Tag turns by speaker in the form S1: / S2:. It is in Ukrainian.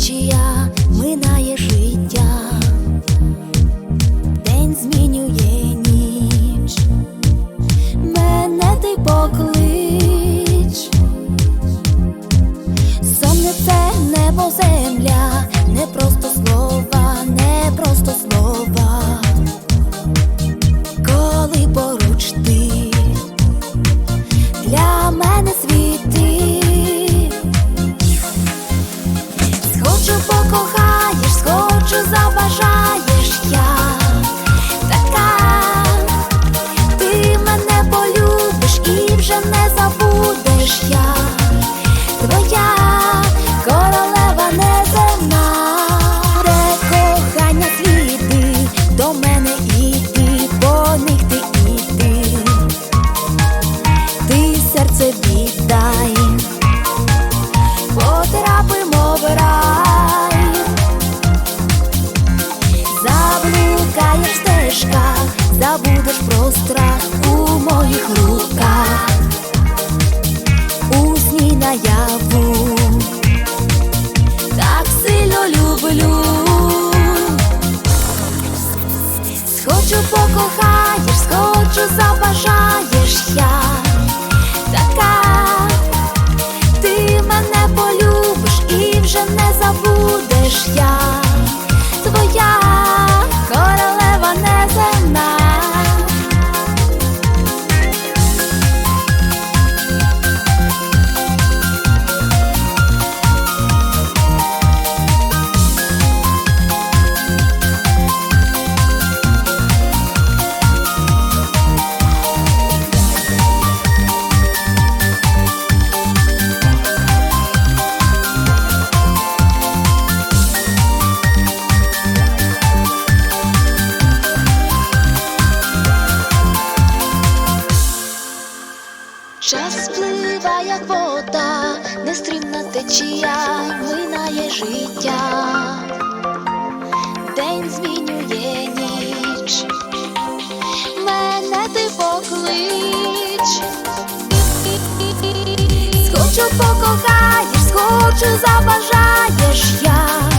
S1: течія минає життя, день змінює ніч, мене ти поклик. уяву, так сильно люблю, схочу покохаєш, схочу забажаєш я. Час впливає, як вода, нестрімна течія минає життя, день змінює ніч, мене ти поклич, схочу покохаєш, схочу забажаєш я.